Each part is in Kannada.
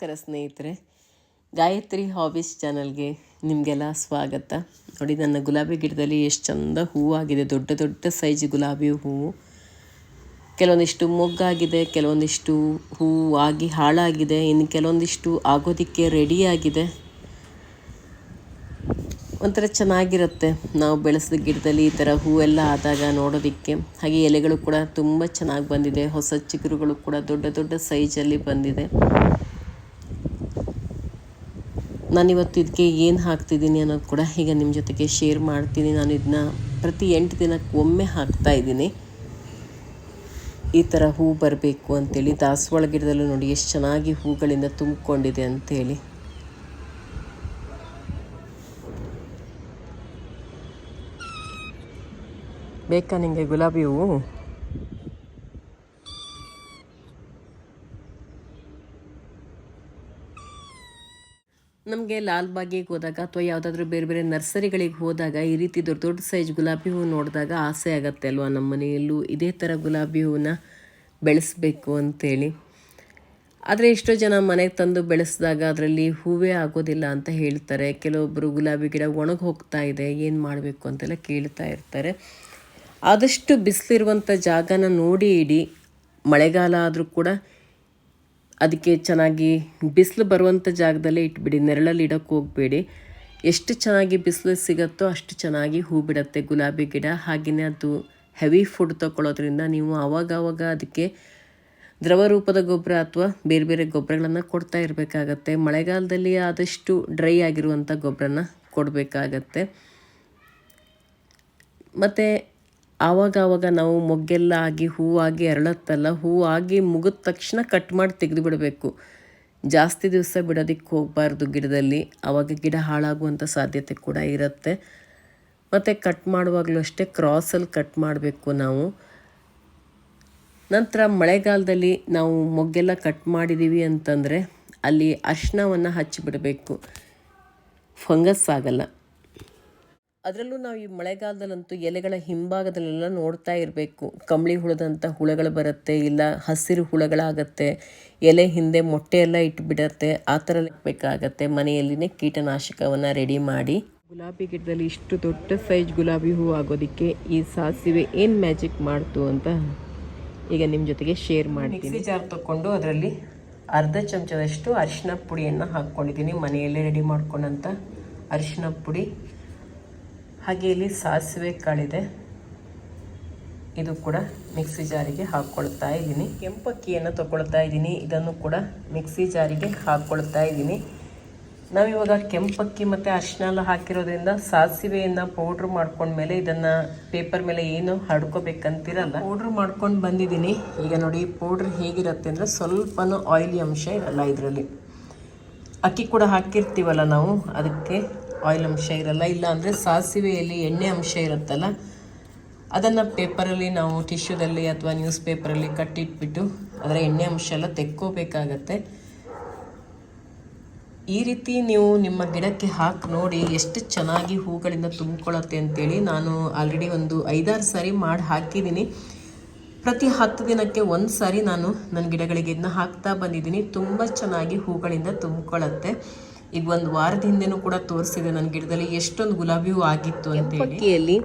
ನಮಸ್ಕಾರ ಸ್ನೇಹಿತರೆ, ಗಾಯತ್ರಿ ಹಾಬೀಸ್ ಚಾನಲ್ಗೆ ನಿಮಗೆಲ್ಲ ಸ್ವಾಗತ. ನೋಡಿ, ನನ್ನ ಗುಲಾಬಿ ಗಿಡದಲ್ಲಿ ಎಷ್ಟು ಚಂದ ಹೂವಾಗಿದೆ. ದೊಡ್ಡ ದೊಡ್ಡ ಸೈಜ್ ಗುಲಾಬಿ ಹೂವು ಕೆಲವೊಂದಿಷ್ಟು ಮೊಗ್ಗಾಗಿದೆ, ಕೆಲವೊಂದಿಷ್ಟು ಹೂವು ಆಗಿ ಹಾಳಾಗಿದೆ. ಇನ್ನು ಕೆಲವೊಂದಿಷ್ಟು ಆಗೋದಕ್ಕೆ ರೆಡಿಯಾಗಿದೆ ಒಂಥರ ಚೆನ್ನಾಗಿರುತ್ತೆ ನಾವು ಬೆಳೆಸಿದ ಗಿಡದಲ್ಲಿ ಈ ಥರ ಹೂವೆಲ್ಲ ಆದಾಗ ನೋಡೋದಕ್ಕೆ. ಹಾಗೆ ಎಲೆಗಳು ಕೂಡ ತುಂಬ ಚೆನ್ನಾಗಿ ಬಂದಿದೆ. ಹೊಸ ಚಿಗುರುಗಳು ಕೂಡ ದೊಡ್ಡ ದೊಡ್ಡ ಸೈಜಲ್ಲಿ ಬಂದಿದೆ. ನಾನಿವತ್ತು ಇದಕ್ಕೆ ಏನು ಹಾಕ್ತಿದ್ದೀನಿ ಅನ್ನೋದು ಕೂಡ ಈಗ ನಿಮ್ಮ ಜೊತೆಗೆ ಶೇರ್ ಮಾಡ್ತೀನಿ. ನಾನು ಇದನ್ನ ಪ್ರತಿ ಎಂಟು ದಿನಕ್ಕೆ ಒಮ್ಮೆ ಹಾಕ್ತಾ ಇದ್ದೀನಿ. ಈ ಥರ ಹೂ ಬರಬೇಕು ಅಂತೇಳಿ ದಾಸವಾಳ ಗಿಡದಲ್ಲೂ ನೋಡಿ ಎಷ್ಟು ಚೆನ್ನಾಗಿ ಹೂಗಳಿಂದ ತುಂಬಿಕೊಂಡಿದೆ ಅಂತೇಳಿ. ಬೇಕಾ ನಿಮಗೆ ಗುಲಾಬಿ ಹೂವು ನಮಗೆ ಲಾಲ್ಬಾಗಿಗೆ ಹೋದಾಗ ಅಥವಾ ಯಾವುದಾದ್ರೂ ಬೇರೆ ಬೇರೆ ನರ್ಸರಿಗಳಿಗೆ ಹೋದಾಗ ಈ ರೀತಿ ದೊಡ್ಡ ದೊಡ್ಡ ಸೈಜ್ ಗುಲಾಬಿ ಹೂವು ನೋಡಿದಾಗ ಆಸೆ ಆಗತ್ತೆ ಅಲ್ವಾ? ನಮ್ಮ ಮನೆಯಲ್ಲೂ ಇದೇ ಥರ ಗುಲಾಬಿ ಹೂವನ್ನ ಬೆಳೆಸಬೇಕು ಅಂತೇಳಿ. ಆದರೆ ಎಷ್ಟೋ ಜನ ಮನೆಗೆ ತಂದು ಬೆಳೆಸಿದಾಗ ಅದರಲ್ಲಿ ಹೂವೇ ಆಗೋದಿಲ್ಲ ಅಂತ ಹೇಳ್ತಾರೆ. ಕೆಲವೊಬ್ಬರು ಗುಲಾಬಿ ಗಿಡ ಒಣಗಿ ಹೋಗ್ತಾ ಇದೆ, ಏನು ಮಾಡಬೇಕು ಅಂತೆಲ್ಲ ಕೇಳ್ತಾ ಇರ್ತಾರೆ. ಆದಷ್ಟು ಬಿಸಿಲಿರುವಂಥ ಜಾಗನ ನೋಡಿ ಇಡಿ. ಮಳೆಗಾಲ ಆದರೂ ಕೂಡ ಅದಕ್ಕೆ ಚೆನ್ನಾಗಿ ಬಿಸಿಲು ಬರುವಂಥ ಜಾಗದಲ್ಲೇ ಇಟ್ಬಿಡಿ, ನೆರಳಲ್ಲಿ ಇಡೋಕ್ಕೆ ಹೋಗಬೇಡಿ. ಎಷ್ಟು ಚೆನ್ನಾಗಿ ಬಿಸಿಲು ಸಿಗುತ್ತೋ ಅಷ್ಟು ಚೆನ್ನಾಗಿ ಹೂ ಬಿಡುತ್ತೆ ಗುಲಾಬಿ ಗಿಡ. ಹಾಗೆಯೇ ಅದು ಹೆವಿ ಫುಡ್ ತಗೊಳ್ಳೋದ್ರಿಂದ ನೀವು ಆವಾಗವಾಗ ಅದಕ್ಕೆ ದ್ರವ ರೂಪದ ಗೊಬ್ಬರ ಅಥವಾ ಬೇರೆ ಬೇರೆ ಗೊಬ್ಬರಗಳನ್ನು ಕೊಡ್ತಾ ಇರಬೇಕಾಗತ್ತೆ. ಮಳೆಗಾಲದಲ್ಲಿ ಆದಷ್ಟು ಡ್ರೈ ಆಗಿರುವಂಥ ಗೊಬ್ಬರನ ಕೊಡಬೇಕಾಗತ್ತೆ. ಮತ್ತು ಆವಾಗ ಆವಾಗ ನಾವು ಮೊಗ್ಗೆಲ್ಲ ಆಗಿ, ಹೂವಾಗಿ ಅರಳತ್ತಲ್ಲ, ಹೂವಾಗಿ ಮುಗಿದ ತಕ್ಷಣ ಕಟ್ ಮಾಡಿ ತೆಗೆದು ಬಿಡಬೇಕು ಜಾಸ್ತಿ ದಿವಸ ಬಿಡೋದಕ್ಕೆ ಹೋಗಬಾರ್ದು ಗಿಡದಲ್ಲಿ. ಆವಾಗ ಗಿಡ ಹಾಳಾಗುವಂಥ ಸಾಧ್ಯತೆ ಕೂಡ ಇರುತ್ತೆ. ಮತ್ತು ಕಟ್ ಮಾಡುವಾಗಲೂ ಅಷ್ಟೇ ಕ್ರಾಸಲ್ಲಿ ಕಟ್ ಮಾಡಬೇಕು ನಾವು. ನಂತರ ಮಳೆಗಾಲದಲ್ಲಿ ನಾವು ಮೊಗ್ಗೆಲ್ಲ ಕಟ್ ಮಾಡಿದ್ದೀವಿ ಅಂತಂದರೆ ಅಲ್ಲಿ ಅರ್ಶಿನವನ್ನು ಹಚ್ಚಿಬಿಡಬೇಕು. ಫಂಗಸ್ ಆಗಲ್ಲ. ಅದರಲ್ಲೂ ನಾವು ಈ ಮಳೆಗಾಲದಲ್ಲಂತೂ ಎಲೆಗಳ ಹಿಂಭಾಗದಲ್ಲೆಲ್ಲ ನೋಡ್ತಾ ಇರಬೇಕು. ಕಂಬಳಿ ಹುಳದಂಥ ಹುಳಗಳು ಬರುತ್ತೆ ಇಲ್ಲ ಹಸಿರು ಹುಳಗಳಾಗತ್ತೆ ಎಲೆ ಹಿಂದೆ ಮೊಟ್ಟೆ ಎಲ್ಲ ಇಟ್ಬಿಡತ್ತೆ ಆ ಥರ ಬೇಕಾಗತ್ತೆ ಮನೆಯಲ್ಲಿನೇ ಕೀಟನಾಶಕವನ್ನು ರೆಡಿ ಮಾಡಿ. ಗುಲಾಬಿ ಗಿಡದಲ್ಲಿ ಇಷ್ಟು ದೊಡ್ಡ ಸೈಜ್ ಗುಲಾಬಿ ಹೂ ಆಗೋದಕ್ಕೆ ಈ ಸಾಸಿವೆ ಏನು ಮ್ಯಾಜಿಕ್ ಮಾಡ್ತು ಅಂತ ಈಗ ನಿಮ್ಮ ಜೊತೆಗೆ ಶೇರ್ ಮಾಡ್ತೀನಿ. ಮಿಕ್ಸಿ ಜಾರ್ ತಗೊಂಡು ಅದರಲ್ಲಿ ಅರ್ಧ ಚಮಚದಷ್ಟು ಅರಿಶಿನ ಪುಡಿಯನ್ನು ಹಾಕ್ಕೊಂಡಿದ್ದೀನಿ. ಮನೆಯಲ್ಲೇ ರೆಡಿ ಮಾಡ್ಕೊಂಡಂಥ ಅರಿಶಿನ ಪುಡಿ ಹಾಗೆ ಇಲ್ಲಿ ಸಾಸಿವೆ ಕಾಳಿದೆ. ಇದು ಕೂಡ ಮಿಕ್ಸಿ ಜಾರಿಗೆ ಹಾಕ್ಕೊಳ್ತಾ ಇದ್ದೀನಿ. ಕೆಂಪಕ್ಕಿಯನ್ನು ತಗೊಳ್ತಾ ಇದ್ದೀನಿ. ಇದನ್ನು ಕೂಡ ಮಿಕ್ಸಿ ಜಾರಿಗೆ ಹಾಕ್ಕೊಳ್ತಾ ಇದ್ದೀನಿ. ನಾವಿವಾಗ ಕೆಂಪಕ್ಕಿ ಮತ್ತು ಅರಿಶಿನ ಎಲ್ಲ ಹಾಕಿರೋದ್ರಿಂದ ಸಾಸಿವೆಯನ್ನು ಪೌಡ್ರ್ ಮಾಡ್ಕೊಂಡ್ಮೇಲೆ ಇದನ್ನು ಪೇಪರ್ ಮೇಲೆ ಏನು ಹಡ್ಕೋಬೇಕಂತಿರಲ್ಲ ಪೌಡ್ರ್ ಮಾಡ್ಕೊಂಡು ಬಂದಿದ್ದೀನಿ. ಈಗ ನೋಡಿ ಪೌಡ್ರ್ ಹೇಗಿರುತ್ತೆ ಅಂದರೆ ಸ್ವಲ್ಪನೂ ಆಯಿಲಿ ಅಂಶ ಇರಲ್ಲ ಇದರಲ್ಲಿ. ಅಕ್ಕಿ ಕೂಡ ಹಾಕಿರ್ತೀವಲ್ಲ ನಾವು, ಅದಕ್ಕೆ ಆಯಿಲ್ ಅಂಶ ಇರಲ್ಲ ಇಲ್ಲ ಅಂದರೆ ಸಾಸಿವೆಯಲ್ಲಿ ಎಣ್ಣೆ ಅಂಶ ಇರುತ್ತಲ್ಲ, ಅದನ್ನು ಪೇಪರಲ್ಲಿ ನಾವು ಟಿಶ್ಯೂದಲ್ಲಿ ಅಥವಾ ನ್ಯೂಸ್ ಪೇಪರಲ್ಲಿ ಕಟ್ಟಿಟ್ಬಿಟ್ಟು ಅದರ ಎಣ್ಣೆ ಅಂಶ ಎಲ್ಲ ತೆಕ್ಕೋಬೇಕಾಗತ್ತೆ. ಈ ರೀತಿ ನೀವು ನಿಮ್ಮ ಗಿಡಕ್ಕೆ ಹಾಕಿ ನೋಡಿ ಎಷ್ಟು ಚೆನ್ನಾಗಿ ಹೂಗಳಿಂದ ತುಂಬಿಕೊಳ್ಳುತ್ತೆ ಅಂತೇಳಿ ನಾನು ಆಲ್ರೆಡಿ ಒಂದು ಐದಾರು ಸಾರಿ ಮಾಡಿ ಹಾಕಿದ್ದೀನಿ. ಪ್ರತಿ ಹತ್ತು ದಿನಕ್ಕೆ ಒಂದು ಸಾರಿ ನಾನು ನನ್ನ ಗಿಡಗಳಿಗೆ ಇದನ್ನ ಹಾಕ್ತಾ ಬಂದಿದ್ದೀನಿ. ತುಂಬ ಚೆನ್ನಾಗಿ ಹೂಗಳಿಂದ ತುಂಬಿಕೊಳ್ಳುತ್ತೆ. ಈಗ ಒಂದು ವಾರದ ಹಿಂದೆನೂ ಕೂಡ ತೋರಿಸಿದೆ ನನ್ನ ಗಿಡದಲ್ಲಿ. ಎಷ್ಟೊಂದು ಗುಲಾಬಿ ಹೂ ಆಗಿತ್ತು ಅಂತ ಹೇಳಿ.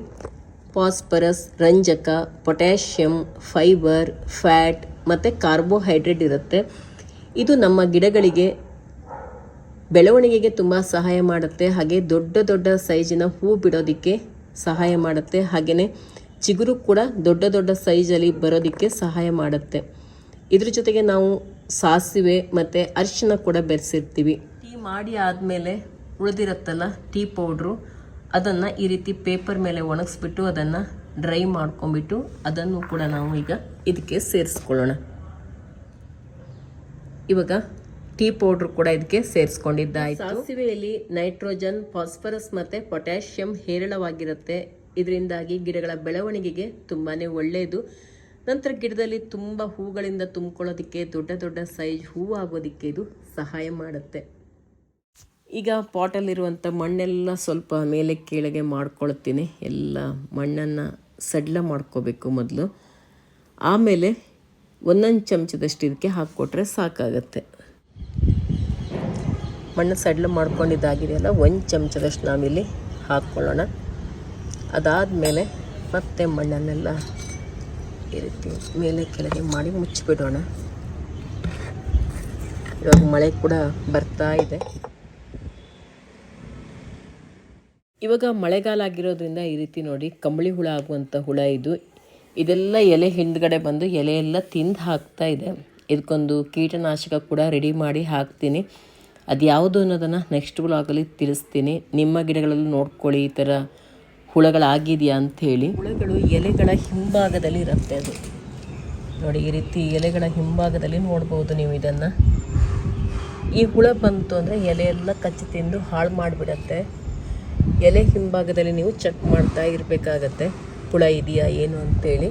ಫಾಸ್ಫರಸ್, ರಂಜಕ, ಪೊಟ್ಯಾಷಿಯಂ, ಫೈಬರ್, ಫ್ಯಾಟ್ ಮತ್ತು ಕಾರ್ಬೋಹೈಡ್ರೇಟ್ ಇರುತ್ತೆ. ಇದು ನಮ್ಮ ಗಿಡಗಳಿಗೆ ಬೆಳವಣಿಗೆಗೆ ತುಂಬ ಸಹಾಯ ಮಾಡುತ್ತೆ. ಹಾಗೆ ದೊಡ್ಡ ದೊಡ್ಡ ಸೈಜಿನ ಹೂ ಬಿಡೋದಕ್ಕೆ ಸಹಾಯ ಮಾಡುತ್ತೆ. ಹಾಗೆಯೇ ಚಿಗುರು ಕೂಡ ದೊಡ್ಡ ದೊಡ್ಡ ಸೈಜಲ್ಲಿ ಬರೋದಕ್ಕೆ ಸಹಾಯ ಮಾಡುತ್ತೆ. ಇದ್ರ ಜೊತೆಗೆ ನಾವು ಸಾಸಿವೆ ಮತ್ತು ಅರಿಶಿನ ಕೂಡ ಬೆರೆಸಿರ್ತೀವಿ. ಮಾಡಿ ಆದಮೇಲೆ ಉಳಿದಿರುತ್ತಲ್ಲ ಟೀ ಪೌಡ್ರು, ಅದನ್ನು ಈ ರೀತಿ ಪೇಪರ್ ಮೇಲೆ ಒಣಗಿಸ್ಬಿಟ್ಟು ಅದನ್ನು ಡ್ರೈ ಮಾಡ್ಕೊಂಬಿಟ್ಟು ಅದನ್ನು ಕೂಡ ನಾವು ಈಗ ಇದಕ್ಕೆ ಸೇರಿಸ್ಕೊಳ್ಳೋಣ. ಇವಾಗ ಟೀ ಪೌಡ್ರ್ ಕೂಡ ಇದಕ್ಕೆ ಸೇರಿಸ್ಕೊಂಡಿದ್ದಾಯ್ತು. ಸಾಸಿವೆಯಲ್ಲಿ ನೈಟ್ರೋಜನ್, ಫಾಸ್ಫರಸ್ ಮತ್ತು ಪೊಟ್ಯಾಷಿಯಂ ಹೇರಳವಾಗಿರುತ್ತೆ. ಇದರಿಂದಾಗಿ ಗಿಡಗಳ ಬೆಳವಣಿಗೆಗೆ ತುಂಬಾ ಒಳ್ಳೆಯದು ನಂತರ ಗಿಡದಲ್ಲಿ ತುಂಬ ಹೂಗಳಿಂದ ತುಂಬಿಕೊಳ್ಳೋದಕ್ಕೆ, ದೊಡ್ಡ ದೊಡ್ಡ ಸೈಜ್ ಹೂ ಆಗೋದಕ್ಕೆ ಇದು ಸಹಾಯ ಮಾಡುತ್ತೆ. ಈಗ ಪಾಟಲ್ಲಿರುವಂಥ ಮಣ್ಣೆಲ್ಲ ಸ್ವಲ್ಪ ಮೇಲೆ ಕೆಳಗೆ ಮಾಡ್ಕೊಳ್ತೀನಿ. ಎಲ್ಲ ಮಣ್ಣನ್ನು ಸಡ್ಲ ಮಾಡ್ಕೋಬೇಕು ಮೊದಲು. ಆಮೇಲೆ ಒಂದೊಂದು ಚಮಚದಷ್ಟು ಇದಕ್ಕೆ ಹಾಕ್ಕೊಟ್ರೆ ಸಾಕಾಗತ್ತೆ. ಮಣ್ಣು ಸಡ್ಲ ಮಾಡ್ಕೊಂಡಿದ್ದಾಗಿದೆಯಲ್ಲ, ಒಂದು ಚಮಚದಷ್ಟು ನಾವಿಲ್ಲಿ ಹಾಕ್ಕೊಳ್ಳೋಣ. ಅದಾದಮೇಲೆ ಮತ್ತೆ ಮಣ್ಣನ್ನೆಲ್ಲ ಈ ರೀತಿ ಮೇಲೆ ಕೆಳಗೆ ಮಾಡಿ ಮುಚ್ಚಿಬಿಡೋಣ. ಇವಾಗ ಮಳೆ ಕೂಡ ಬರ್ತಾ ಇದೆ. ಇವಾಗ ಮಳೆಗಾಲ ಆಗಿರೋದ್ರಿಂದ ಈ ರೀತಿ ನೋಡಿ ಕಂಬಳಿ ಹುಳ ಆಗುವಂಥ ಹುಳ ಇದು. ಇದೆಲ್ಲ ಎಲೆ ಹಿಂದ್ಗಡೆ ಬಂದು ಎಲೆ ಎಲ್ಲ ತಿಂದು ಹಾಕ್ತಾ ಇದೆ. ಇದಕ್ಕೊಂದು ಕೀಟನಾಶಕ ಕೂಡ ರೆಡಿ ಮಾಡಿ ಹಾಕ್ತೀನಿ. ಅದು ಯಾವುದು ಅನ್ನೋದನ್ನು ನೆಕ್ಸ್ಟ್ ಬ್ಲಾಗಲ್ಲಿ ತಿಳಿಸ್ತೀನಿ. ನಿಮ್ಮ ಗಿಡಗಳಲ್ಲಿ ನೋಡ್ಕೊಳ್ಳಿ, ಈ ಥರ ಹುಳಗಳಾಗಿದೆಯಾ ಅಂಥೇಳಿ ಹುಳಗಳು ಎಲೆಗಳ ಹಿಂಭಾಗದಲ್ಲಿ ಇರುತ್ತೆ ಅದು. ನೋಡಿ, ಈ ರೀತಿ ಎಲೆಗಳ ಹಿಂಭಾಗದಲ್ಲಿ ನೋಡ್ಬೋದು ನೀವು ಇದನ್ನು. ಈ ಹುಳ ಬಂತು ಅಂದರೆ ಎಲೆ ಎಲ್ಲ ಕಚ್ಚಿ ತಿಂದು ಹಾಳು ಮಾಡಿಬಿಡತ್ತೆ. ಎಲೆ ಹಿಂಭಾಗದಲ್ಲಿ ನೀವು ಚೆಕ್ ಮಾಡ್ತಾ ಇರಬೇಕಾಗತ್ತೆ. ಹುಳ ಇದೆಯಾ, ಏನು ಅಂತೇಳಿ.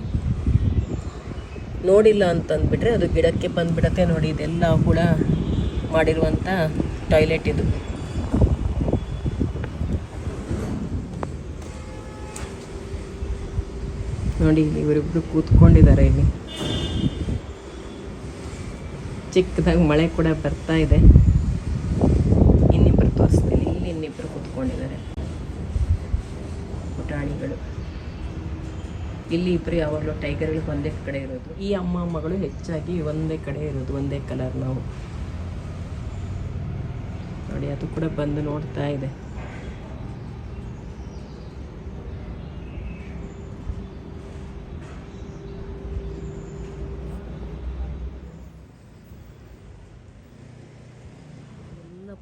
ನೋಡಿಲ್ಲ ಅಂತಂದ್ಬಿಟ್ರೆ ಅದು ಗಿಡಕ್ಕೆ ಬಂದುಬಿಡತ್ತೆ ನೋಡಿ. ಇದೆಲ್ಲ ಹುಳ ಮಾಡಿರುವಂಥ ಟಾಯ್ಲೆಟ್ ಇದು. ನೋಡಿ ಇವರಿಬ್ರು ಕೂತ್ಕೊಂಡಿದ್ದಾರೆ ಇಲ್ಲಿ. ಚಿಕ್ಕದಾಗಿ ಮಳೆ ಕೂಡ ಬರ್ತಾ ಇದೆ. ಇಲ್ಲಿ ಇಬ್ಬರು ಯಾವಾಗಲೂ ಟೈಗರ್ಗಳು ಒಂದೇ ಕಡೆ ಇರೋದು. ಈ ಅಮ್ಮ ಮಗಳು ಹೆಚ್ಚಾಗಿ ಒಂದೇ ಕಡೆ ಇರೋದು, ಒಂದೇ ಕಲರ್ ನಾವು. ನೋಡಿ, ಅದು ಕೂಡ ಬಂದು ನೋಡ್ತಾ ಇದೆ.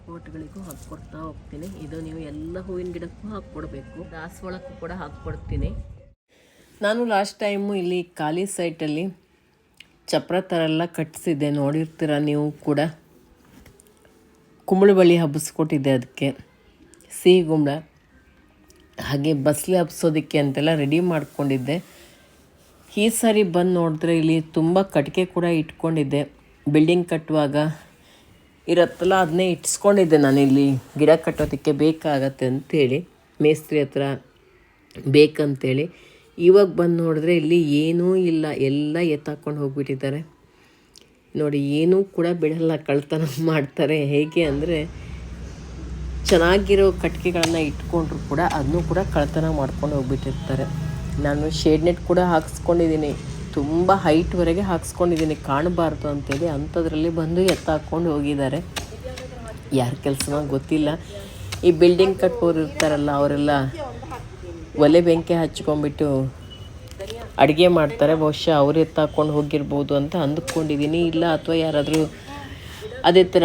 ಪೋಟ್ಗಳಿಗೂ ಹಾಕ್ಕೊಡ್ತಾ ಹೋಗ್ತೀನಿ. ಇದು ನೀವು ಎಲ್ಲ ಹೂವಿನ ಗಿಡಕ್ಕೂ ಹಾಕ್ಕೊಡ್ಬೇಕು. ದಾಸವಾಳಕ್ಕೂ ಕೂಡ ಹಾಕ್ಕೊಡ್ತೀನಿ. ನಾನು ಲಾಸ್ಟ್ ಟೈಮು ಇಲ್ಲಿ ಖಾಲಿ ಸೈಟಲ್ಲಿ ಚಪ್ರ ಥರ ಎಲ್ಲ ಕಟ್ಟಿಸಿದ್ದೆ ನೋಡಿರ್ತೀರ ನೀವು ಕೂಡ. ಕುಂಬಳ ಬಳಿ ಹಬ್ಬಿಸ್ಕೊಟ್ಟಿದ್ದೆ ಅದಕ್ಕೆ ಸಿಹಿ ಗುಂಬಳ ಹಾಗೆ ಬಸ್ಲಿ ಹಬ್ಸೋದಕ್ಕೆ ಅಂತೆಲ್ಲ ರೆಡಿ ಮಾಡ್ಕೊಂಡಿದ್ದೆ. ಈ ಸಾರಿ ಬಂದು ನೋಡಿದ್ರೆ ಇಲ್ಲಿ ತುಂಬ ಕಟ್ಟಿಗೆ ಕೂಡ ಇಟ್ಕೊಂಡಿದ್ದೆ. ಬಿಲ್ಡಿಂಗ್ ಕಟ್ಟುವಾಗ ಇರತ್ತಲ್ಲ ಅದನ್ನೇ ಇಟ್ಸ್ಕೊಂಡಿದ್ದೆ ನಾನಿಲ್ಲಿ ಗಿಡ ಕಟ್ಟೋದಕ್ಕೆ ಬೇಕಾಗತ್ತೆ ಅಂತೇಳಿ. ಮೇಸ್ತ್ರಿ ಹತ್ರ ಬೇಕಂತೇಳಿ. ಇವಾಗ ಬಂದು ನೋಡಿದ್ರೆ ಇಲ್ಲಿ ಏನೂ ಇಲ್ಲ. ಎಲ್ಲ ಎತ್ತಾಕೊಂಡು ಹೋಗ್ಬಿಟ್ಟಿದ್ದಾರೆ. ನೋಡಿ, ಏನೂ ಕೂಡ ಬಿಡಲ್ಲ. ಕಳ್ತನ ಮಾಡ್ತಾರೆ. ಹೇಗೆ ಅಂದರೆ, ಚೆನ್ನಾಗಿರೋ ಕಟ್ಟಿಗೆಗಳನ್ನು ಇಟ್ಕೊಂಡ್ರು ಕೂಡ ಅದನ್ನೂ ಕೂಡ ಕಳ್ತನ ಮಾಡ್ಕೊಂಡು ಹೋಗ್ಬಿಟ್ಟಿರ್ತಾರೆ. ನಾನು ಶೇಡ್ ನೆಟ್ ಕೂಡ ಹಾಕ್ಸ್ಕೊಂಡಿದ್ದೀನಿ. ತುಂಬ ಹೈಟ್ವರೆಗೆ ಹಾಕ್ಸ್ಕೊಂಡಿದ್ದೀನಿ. ಕಾಣಬಾರ್ದು ಅಂತೇಳಿ ಅಂಥದ್ರಲ್ಲಿ ಬಂದು ಎತ್ತಾಕೊಂಡು ಹೋಗಿದ್ದಾರೆ. ಯಾರ ಕೆಲಸನೋ ಗೊತ್ತಿಲ್ಲ. ಈ ಬಿಲ್ಡಿಂಗ್ ಕಟ್ಟೋರು ಇರ್ತಾರಲ್ಲ ಅವರೆಲ್ಲ ಒಲೆ ಬೆಂಕಿ ಹಚ್ಕೊಂಡ್ಬಿಟ್ಟು ಅಡುಗೆ ಮಾಡ್ತಾರೆ. ಬಹುಶಃ ಅವರೇ ತಕೊಂಡು ಹೋಗಿರ್ಬೋದು ಅಂತ ಅಂದ್ಕೊಂಡಿದ್ದೀನಿ ಇಲ್ಲ, ಅಥವಾ ಯಾರಾದರೂ ಅದೇ ಥರ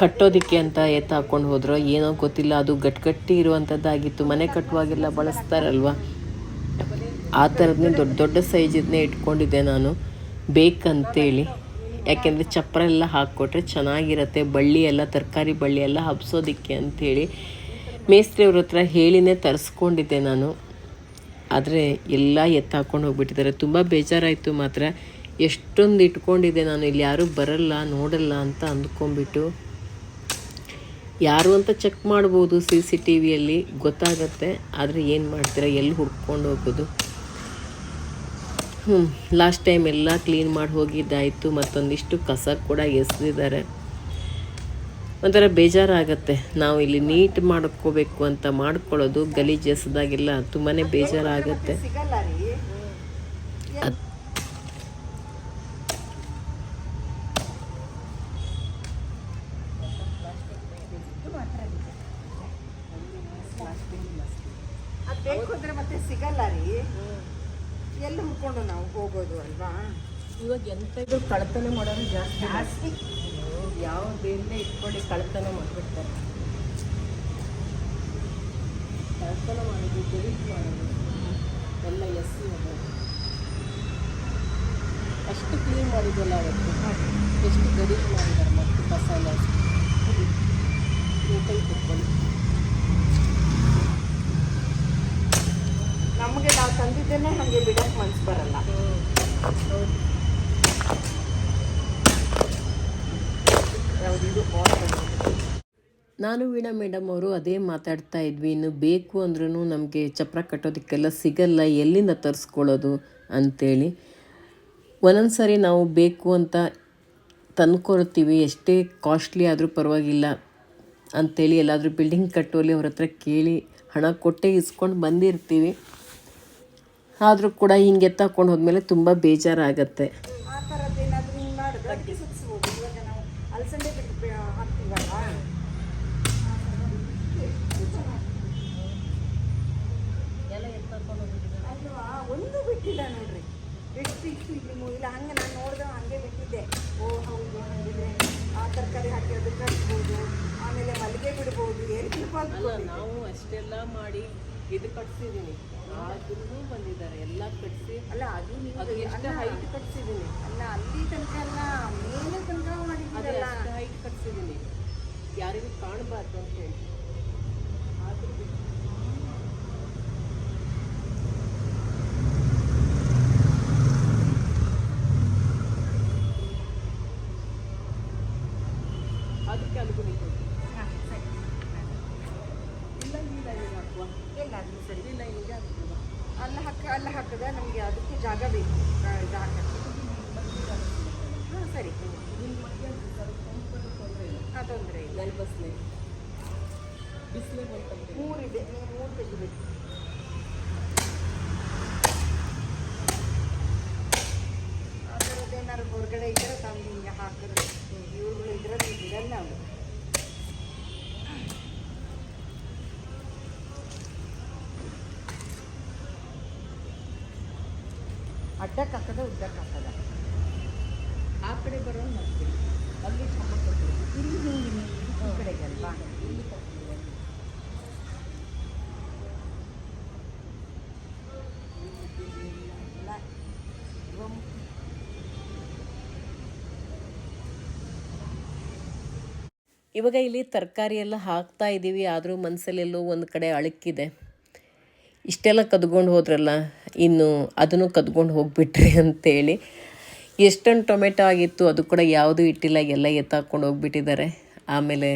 ಕಟ್ಟೋದಕ್ಕೆ ಅಂತ ಎತ್ತ ಹಾಕ್ಕೊಂಡು ಹೋದ್ರೋ ಏನೋ ಗೊತ್ತಿಲ್ಲ. ಅದು ಗಟ್ಟಿ ಇರುವಂಥದ್ದಾಗಿತ್ತು. ಮನೆ ಕಟ್ಟುವಾಗೆಲ್ಲ ಬಳಸ್ತಾರಲ್ವ? ಆ ಥರದನ್ನೇ ದೊಡ್ಡ ದೊಡ್ಡ ಸೈಜದನ್ನೇ ಇಟ್ಕೊಂಡಿದ್ದೆ ನಾನು. ಬೇಕಂತೇಳಿ. ಯಾಕೆಂದರೆ ಚಪ್ಪರ ಎಲ್ಲ ಹಾಕ್ಕೊಟ್ರೆ ಚೆನ್ನಾಗಿರತ್ತೆ. ಬಳ್ಳಿ ಎಲ್ಲ, ತರಕಾರಿ ಬಳ್ಳಿ ಎಲ್ಲ ಹಬ್ಸೋದಕ್ಕೆ ಅಂಥೇಳಿ ಮೇಸ್ತ್ರಿಯವ್ರ ಹತ್ರ ಹೇಳಿನೇ ತರಿಸ್ಕೊಂಡಿದ್ದೆ ನಾನು. ಆದರೆ ಎಲ್ಲ ಎತ್ತಾಕೊಂಡು ಹೋಗ್ಬಿಟ್ಟಿದ್ದಾರೆ. ತುಂಬ ಬೇಜಾರಾಯಿತು ಮಾತ್ರ. ಎಷ್ಟೊಂದು ಇಟ್ಕೊಂಡಿದ್ದೆ ನಾನು. ಇಲ್ಲಿ ಯಾರೂ ಬರಲ್ಲ, ನೋಡಲ್ಲ ಅಂತ ಅಂದ್ಕೊಂಡ್ಬಿಟ್ಟು. ಯಾರು ಅಂತ ಚೆಕ್ ಮಾಡ್ಬೋದು ಸಿ ಸಿ ಟಿ ವಿಯಲ್ಲಿ, ಗೊತ್ತಾಗತ್ತೆ. ಆದರೆ ಏನು ಮಾಡ್ತೀರಾ? ಎಲ್ಲಿ ಹುಡ್ಕೊಂಡು ಹೋಗೋದು? ಹ್ಞೂ ಲಾಸ್ಟ್ ಟೈಮ್ ಎಲ್ಲ ಕ್ಲೀನ್ ಮಾಡಿ ಹೋಗಿದ್ದಾಯಿತು. ಮತ್ತೊಂದಿಷ್ಟು ಕಸ ಕೂಡ ಎಸೆದಿದ್ದಾರೆ. ಒಂಥರ ಬೇಜಾರಾಗುತ್ತೆ. ನಾವು ಇಲ್ಲಿ ನೀಟ್ ಮಾಡ್ಕೋಬೇಕು ಅಂತ ಮಾಡ್ಕೊಳ್ಳೋದು ಗಲೀಜು ಎಸೆದಾಗೆಲ್ಲ ತುಂಬಾ ಬೇಜಾರಾಗುತ್ತೆ. ಅದ್ ಅದು ಬೇಕು ಅಂದ್ರೆ ಮತ್ತೆ ಸಿಗಲ್ಲ ರೀ. ಎಲ್ಲಿ ಹುಡ್ಕೊಂಡು ನಾವು ಹೋಗೋದು ಅಲ್ವಾ? ಇವಾಗ ಎಂತ ಕಳ್ತನ ಮಾಡೋದು ಜಾಸ್ತಿ. ಜಾಸ್ತಿ. ಯಾವುದೆಲ್ಲ ಇಟ್ಕೊಂಡು ಕಳ್ತನ ಮಾಡಿಬಿಡ್ತಾರೆ. ಕಳ್ತನ ಮಾಡೋದು ಡಿಲೀಟ್ ಮಾಡೋದು, ಎಲ್ಲ ಎಸ್ ಅಷ್ಟು ಕ್ಲೀನ್ ಮಾಡಿದ್ದೆಲ್ಲ ಅವತ್ತು. ಎಷ್ಟು ಗಲೀಜು ಮಾಡಿದ್ದಾರೆ ಮತ್ತು ಮಸಾಲೆ ಅಷ್ಟು ಕುತ್ಕೊಂಡು ನಮಗೆ ನಾವು ತಂದಿದ್ದೇನೆ ಹಾಗೆ ಬಿಡಕ್ಕೆ ಮನ್ಸು ಬರಲ್ಲ. ಯಾವುದಿದು ನಾನು ವೀಣಾ ಮೇಡಮ್ ಅವರು ಅದೇ ಮಾತಾಡ್ತಾ ಇದ್ವಿ. ಇನ್ನು ಬೇಕು ಅಂದ್ರೂ ನಮಗೆ ಚಪ್ರ ಕಟ್ಟೋದಕ್ಕೆಲ್ಲ ಸಿಗಲ್ಲ. ಎಲ್ಲಿಂದ ತರಿಸ್ಕೊಳ್ಳೋದು ಅಂಥೇಳಿ ಒಂದೊಂದು ಸರಿ ನಾವು ಬೇಕು ಅಂತ ತಂದ್ಕೊಳ್ತೀವಿ. ಎಷ್ಟೇ ಕಾಸ್ಟ್ಲಿ ಆದರೂ ಪರವಾಗಿಲ್ಲ ಅಂಥೇಳಿ ಎಲ್ಲಾದರೂ ಬಿಲ್ಡಿಂಗ್ ಕಟ್ಟುವಲ್ಲಿ ಅವ್ರ ಹತ್ರ ಕೇಳಿ ಹಣ ಕೊಟ್ಟೆ ಇಸ್ಕೊಂಡು ಬಂದಿರ್ತೀವಿ. ಆದರೂ ಕೂಡ ಹಿಂಗೆ ತಗೊಂಡು ಹೋದ್ಮೇಲೆ ತುಂಬ ಬೇಜಾರಾಗತ್ತೆ ಆ ಥರದ್ದು ಏನಾದರೂ ಹಿಂಗೆ ಮಾಡಿದ್ರೆ ಅದಕ್ಕೆ ಸುತ್ತಿಸ್ಬೋದು ಇವಾಗ ನಾವು ಅಲಸಂದೆ ಬಿಟ್ಟು ಬೆ- ಹಾಕ್ತೀವಲ್ಲ ಅಲ್ವಾ ಒಂದು ಬಿಟ್ಟಿಲ್ಲ ನೋಡ್ರಿ. ಎಷ್ಟು ಇಷ್ಟು ಇಲ್ಲಿ ಇಲ್ಲ ಹಂಗೆ ನಾನು ನೋಡಿದೆ ಹಂಗೆ ಬಿಟ್ಟಿದ್ದೆ. ಓ ಹೌದು ಹಂಗಿದೆ. ಆ ತರಕಾರಿ ಹಾಕಿ ಅದಕ್ಕೆ ಕಟ್ಬೋದು ಆಮೇಲೆ ಮಲ್ಲಿಗೆ ಬಿಡ್ಬೋದು ಏನು ನಾವು ಅಷ್ಟೆಲ್ಲ ಮಾಡಿ ಇದು ಕಟ್ಸಿದ್ದೀನಿ ಆದ್ರೂ ಬಂದಿದ್ದಾರೆ ಎಲ್ಲ ಕಟ್ಸಿ. ಅಲ್ಲ ಅದು ನೀವು ಅದು ಎಷ್ಟು ಹೈಟ್ ಕಟ್ಸಿದ್ದೀನಿ ಅಲ್ಲ ಅಲ್ಲಿ ತನಕ ಎಲ್ಲ ಮೇಲೆ ತನಕ ಅದು ಮಾಡಿದ್ದೀರಲ್ಲ ಎಷ್ಟು ಹೈಟ್ ಕಟ್ಸಿದ್ದೀನಿ ಯಾರಿಗೂ ಕಾಣಬಾರ್ದು ಅಂತ ಹೇಳಿ ಆದ್ರೂ ಬಿಟ್ಟು ಅದಕ್ಕೆ ಅಲ್ಲಿಗೂ ನಿಂತು ಹಾಂ ಸರಿ ಇಲ್ಲ ಇಲ್ಲ ಇಲ್ಲ ಹಾಕುವ ಎಲ್ಲಾದರೂ ಸರಿ ಇಲ್ಲ ಹಿಂಗೆ ಹಾಕ್ತದ ಅಲ್ಲ ಹಾಕ ಅಲ್ಲ ಹಾಕದ ನಮಗೆ ಅದಕ್ಕೆ ಜಾಗ ಬೇಕು ಆ, ಇದು ಹಾಕಕ್ಕೆ ಹಾಂ ಸರಿ ಹಾಂ ತೊಂದರೆ ಬಸ್ಲಿ. ಬಿಸಿಲೆ ಮೂರಿದೆ ನೀವು ಮೂರು ತೆಗಿಬೇಕು. ಆ ಥರದ್ದು ಏನಾದ್ರು ಹೊರಗಡೆ ಇದ್ದರೆ ತಂದು ಹಿಂಗೆ ಹಾಕಿದ್ರೆ ಇವ್ರುಗಳು ಇದರಲ್ಲಿ ಬಿಡಲ್ಲ ಅವರು ಅಡ್ಡಕ್ಕೆ ಹಾಕದ ಉದ್ದಕ್ಕೆ ಹಾಕದ. ಆ ಕಡೆ ಬರೋದು ಮಾಡ್ತೀನಿ ಇವಾಗ ಇಲ್ಲಿ ತರಕಾರಿ ಎಲ್ಲ ಹಾಕ್ತಾ ಇದ್ದೀವಿ, ಆದರೂ ಮನಸ್ಸಲ್ಲೆಲ್ಲೋ ಒಂದು ಕಡೆ ಅಳುಕಿದೆ. ಇಷ್ಟೆಲ್ಲ ಕದ್ಕೊಂಡು ಹೋದ್ರಲ್ಲ, ಇನ್ನು ಅದನ್ನು ಕದ್ಕೊಂಡು ಹೋಗ್ಬಿಟ್ರಿ ಅಂತೇಳಿ. ಎಷ್ಟೊಂದು ಟೊಮೆಟೊ ಆಗಿತ್ತು, ಅದು ಕೂಡ ಯಾವುದೂ ಇಟ್ಟಿಲ್ಲ, ಎಲ್ಲ ಎತ್ತಾಕೊಂಡು ಹೋಗ್ಬಿಟ್ಟಿದ್ದಾರೆ. ಆಮೇಲೆ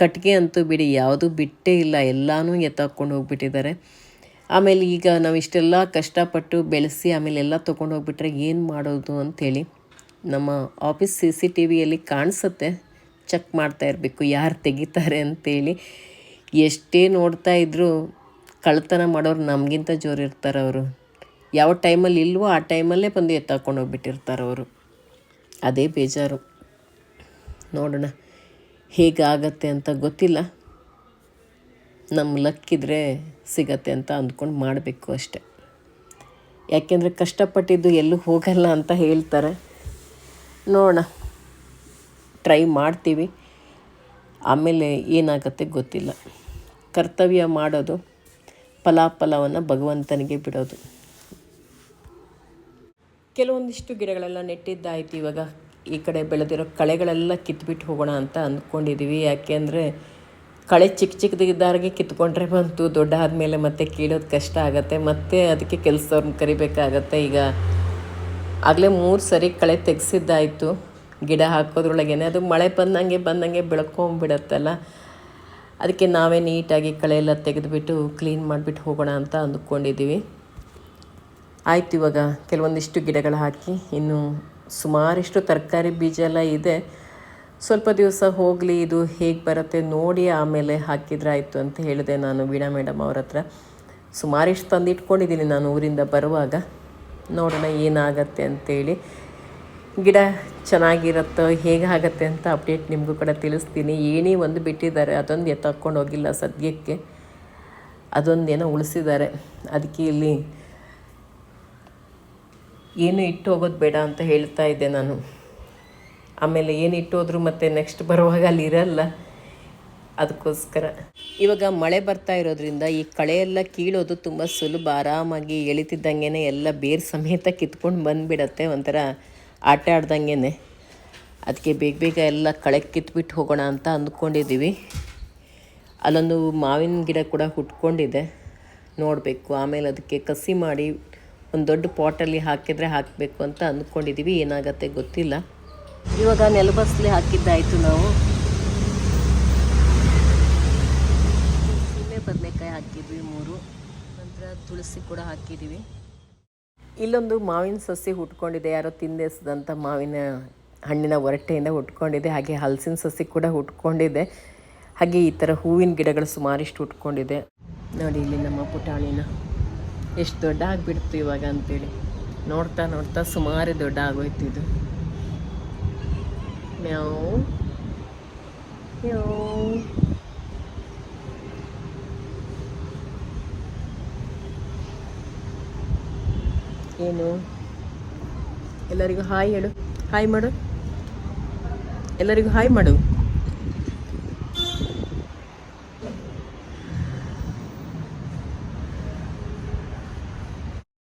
ಕಟ್ಟಿಗೆ ಅಂತೂ ಬಿಡಿ, ಯಾವುದೂ ಬಿಟ್ಟೇ ಇಲ್ಲ, ಎಲ್ಲನೂ ಎತ್ತಾಕೊಂಡು ಹೋಗ್ಬಿಟ್ಟಿದ್ದಾರೆ. ಆಮೇಲೆ ಈಗ ನಾವು ಇಷ್ಟೆಲ್ಲ ಕಷ್ಟಪಟ್ಟು ಬೆಳೆಸಿ, ಆಮೇಲೆ ಎಲ್ಲ ತೊಗೊಂಡು ಹೋಗ್ಬಿಟ್ರೆ ಏನು ಮಾಡೋದು ಅಂಥೇಳಿ ನಮ್ಮ ಆಫೀಸ್ ಸಿ ಸಿ ಟಿ ವಿಯಲ್ಲಿ ಕಾಣಿಸುತ್ತೆ. ಚೆಕ್ ಮಾಡ್ತಾ ಇರಬೇಕು, ಯಾರು ತೆಗಿತಾರೆ ಅಂತೇಳಿ. ಎಷ್ಟೇ ನೋಡ್ತಾ ಇದ್ದರೂ ಕಳ್ತನ ಮಾಡೋರು ನಮಗಿಂತ ಜೋರು ಇರ್ತಾರೆ ಅವರು. ಯಾವ ಟೈಮಲ್ಲಿ ಇಲ್ವೋ ಆ ಟೈಮಲ್ಲೇ ಬಂದು ಎತ್ತಾಕೊಂಡು ಹೋಗ್ಬಿಟ್ಟಿರ್ತಾರೆ ಅವರು. ಅದೇ ಬೇಜಾರು. ನೋಡೋಣ, ಹೇಗಾಗತ್ತೆ ಅಂತ ಗೊತ್ತಿಲ್ಲ. ನಮ್ಮ ಲಕ್ಕಿದ್ರೆ ಸಿಗತ್ತೆ ಅಂತ ಅಂದ್ಕೊಂಡು ಮಾಡಬೇಕು ಅಷ್ಟೆ. ಯಾಕೆಂದರೆ ಕಷ್ಟಪಟ್ಟಿದ್ದು ಎಲ್ಲೂ ಹೋಗಲ್ಲ ಅಂತ ಹೇಳ್ತಾರೆ. ನೋಡೋಣ. ಟ್ರೈ ಮಾಡ್ತೀವಿ. ಆಮೇಲೆ ಏನಾಗತ್ತೆ ಗೊತ್ತಿಲ್ಲ. ಕರ್ತವ್ಯ ಮಾಡೋದು ಫಲಾಫಲವನ್ನು ಭಗವಂತನಿಗೆ ಬಿಡೋದು. ಕೆಲವೊಂದಿಷ್ಟು ಗಿಡಗಳೆಲ್ಲ ನೆಟ್ಟಿದ್ದಾಯಿತು ಇವಾಗ. ಈ ಕಡೆ ಬೆಳೆದಿರೋ ಕಳೆಗಳೆಲ್ಲ ಕಿತ್ಬಿಟ್ಟು ಹೋಗೋಣ ಅಂತ ಅಂದ್ಕೊಂಡಿದ್ದೀವಿ ಯಾಕೆಂದರೆ ಕಳೆ ಚಿಕ್ಕ ಚಿಕ್ಕದಿದ್ದಾರಿಗೆ ಕಿತ್ಕೊಂಡ್ರೆ ಬಂತು, ದೊಡ್ಡ ಆದಮೇಲೆ ಮತ್ತೆ ಕೀಳೋದು ಕಷ್ಟ ಆಗುತ್ತೆ. ಮತ್ತೆ ಅದಕ್ಕೆ ಕೆಲಸವ್ರನ್ನ ಕರಿಬೇಕಾಗತ್ತೆ. ಈಗ ಆಗಲೇ ಮೂರು ಸರಿ ಕಳೆ ತೆಗೆಸಿದ್ದಾಯಿತು. ಗಿಡ ಹಾಕೋದ್ರೊಳಗೇನೆ ಅದು ಮಳೆ ಬಂದಂಗೆ ಬಂದಂಗೆ ಬೆಳ್ಕೊಂಬಿಡತ್ತಲ್ಲ. ಅದಕ್ಕೆ ನಾವೇ ನೀಟಾಗಿ ಕಳೆ ಎಲ್ಲ ತೆಗೆದುಬಿಟ್ಟು ಕ್ಲೀನ್ ಮಾಡಿಬಿಟ್ಟು ಹೋಗೋಣ ಅಂತ ಅಂದ್ಕೊಂಡಿದ್ದೀವಿ. ಆಯ್ತು ಇವಾಗ ಕೆಲವೊಂದಿಷ್ಟು ಗಿಡಗಳು ಹಾಕಿ, ಇನ್ನು ಸುಮಾರಿಷ್ಟು ತರಕಾರಿ ಬೀಜ ಎಲ್ಲ ಇದೆ. ಸ್ವಲ್ಪ ದಿವಸ ಹೋಗಲಿ, ಇದು ಹೇಗೆ ಬರುತ್ತೆ ನೋಡಿ ಆಮೇಲೆ ಹಾಕಿದ್ರೆ ಆಯಿತು ಅಂತ ಹೇಳಿದೆ ನಾನು ವೀಣಾ ಮೇಡಮ್ ಅವ್ರ ಹತ್ರ. ಸುಮಾರಿಷ್ಟು ತಂದಿಟ್ಕೊಂಡಿದ್ದೀನಿ ನಾನು ಊರಿಂದ ಬರುವಾಗ. ನೋಡೋಣ ಏನಾಗತ್ತೆ ಅಂತೇಳಿ. ಗಿಡ ಚೆನ್ನಾಗಿರುತ್ತೋ, ಹೇಗಾಗತ್ತೆ ಅಂತ ಅಪ್ಡೇಟ್ ನಿಮಗೂ ಕೂಡ ತಿಳಿಸ್ತೀನಿ. ಏನೇ ಒಂದು ಬಿಟ್ಟಿದ್ದಾರೆ, ಅದೊಂದು ಎತ್ತಾಕೊಂಡು ಹೋಗಿಲ್ಲ ಸದ್ಯಕ್ಕೆ. ಅದೊಂದೇನೋ ಉಳಿಸಿದ್ದಾರೆ. ಅದಕ್ಕೆ ಇಲ್ಲಿ ಏನು ಇಟ್ಟು ಹೋಗೋದು ಬೇಡ ಅಂತ ಹೇಳ್ತಾ ಇದ್ದೆ ನಾನು. ಆಮೇಲೆ ಏನು ಇಟ್ಟು ಹೋದ್ರು ಮತ್ತೆ ನೆಕ್ಸ್ಟ್ ಬರುವಾಗ ಅಲ್ಲಿ ಇರಲ್ಲ. ಅದಕ್ಕೋಸ್ಕರ. ಇವಾಗ ಮಳೆ ಬರ್ತಾ ಇರೋದ್ರಿಂದ ಈ ಕಳೆ ಎಲ್ಲ ಕೀಳೋದು ತುಂಬ ಸುಲಭ. ಆರಾಮಾಗಿ ಎಳಿತಿದ್ದಂಗೆ ಎಲ್ಲ ಬೇರು ಸಮೇತ ಕಿತ್ಕೊಂಡು ಬಂದುಬಿಡತ್ತೆ ಒಂಥರ ಆಟ ಆಡ್ದಂಗೆ ಅದಕ್ಕೆ ಬೇಗ ಬೇಗ ಎಲ್ಲ ಕಳೆ ಕಿತ್ಬಿಟ್ಟು ಹೋಗೋಣ ಅಂತ ಅಂದ್ಕೊಂಡಿದ್ದೀವಿ ಅಲ್ಲೊಂದು ಮಾವಿನ ಗಿಡ ಕೂಡ ಹುಟ್ಕೊಂಡಿದೆ. ನೋಡಬೇಕು. ಆಮೇಲೆ ಅದಕ್ಕೆ ಕಸಿ ಮಾಡಿ ಒಂದು ದೊಡ್ಡ ಪಾಟಲ್ಲಿ ಹಾಕಿದರೆ ಹಾಕಬೇಕು ಅಂತ ಅಂದ್ಕೊಂಡಿದ್ದೀವಿ ಏನಾಗತ್ತೆ ಗೊತ್ತಿಲ್ಲ. ಇವಾಗ ನೆಲಬಸ್ಲಿ ಹಾಕಿದ್ದಾಯಿತು ನಾವು. ಸೀಮೆ ಬದನೆಕಾಯಿ ಹಾಕಿದ್ವಿ ಮೂರು. ನಂತರ ತುಳಸಿ ಕೂಡ ಹಾಕಿದ್ದೀವಿ ಇಲ್ಲೊಂದು ಮಾವಿನ ಸಸಿ ಹುಟ್ಕೊಂಡಿದೆ, ಯಾರೋ ತಿಂದೆಸದಂಥ ಮಾವಿನ ಹಣ್ಣಿನ ಒರಟೆಯಿಂದ ಹುಟ್ಕೊಂಡಿದೆ, ಹಾಗೆ ಹಲಸಿನ ಸಸಿ ಕೂಡ ಹುಟ್ಕೊಂಡಿದೆ, ಹಾಗೆ ಈ ಥರ ಹೂವಿನ ಗಿಡಗಳು ಸುಮಾರಿಷ್ಟು ಹುಟ್ಕೊಂಡಿದೆ. ನೋಡಿ ಇಲ್ಲಿ ನಮ್ಮ ಪುಟಾಣಿನ ಎಷ್ಟು ದೊಡ್ಡ ಆಗಿಬಿಡ್ತು ಇವಾಗ ಅಂತೇಳಿ. ನೋಡ್ತಾ ನೋಡ್ತಾ ಸುಮಾರು ದೊಡ್ಡ ಆಗೋಯ್ತು ಇದು. ಮ್ಯಾವ್ ಮ್ಯಾವ್. ಏನು? ಎಲ್ಲರಿಗೂ ಹಾಯ್ ಹೇಳು. ಹಾಯ್ ಮಾಡು. ಎಲ್ಲರಿಗೂ ಹಾಯ್ ಮಾಡು.